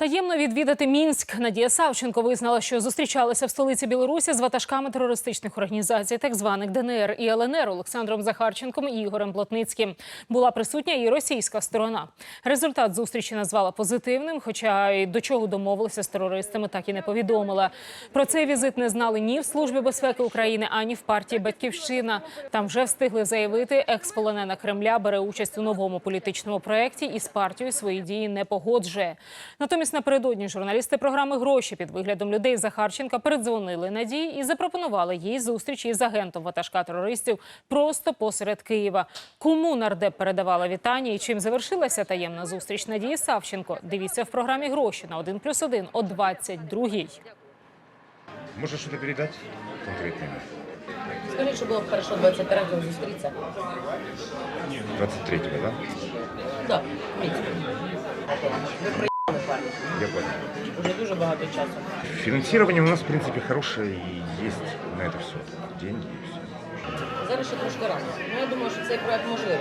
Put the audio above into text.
Таємно відвідати Мінськ. Надія Савченко визнала, що зустрічалася в столиці Білорусі з ватажками терористичних організацій, так званих ДНР і ЛНР Олександром Захарченком і Ігорем Плотницьким. Була присутня і російська сторона. Результат зустрічі назвала позитивним, хоча й до чого домовилися з терористами, так і не повідомила. Про цей візит не знали ні в службі безпеки України, ані в партії Батьківщина. Там вже встигли заявити, експолонена Кремля бере участь у новому політичному проєкті і з партією свої дії не погоджує. Натомість напередодні журналісти програми Гроші під виглядом людей Захарченка передзвонили Надії і запропонували їй зустріч із агентом ватажка терористів просто посеред Києва. Кому нардеп передавала вітання і чим завершилася таємна зустріч Надії Савченко? Дивіться в програмі Гроші на 1+,1 о 22-й. Можно что-то передать конкретное? Скажіть, що було б хорошо 23-го зустрітися. 23-го, да? Так. Ви приїхали, парні. Я понял. Уже дуже багато часу. Финансирование у нас, в принципе, хорошее и есть на это все. Деньги и все. Зараз ще трошки рано. Ну, я думаю, що цей проект можливий.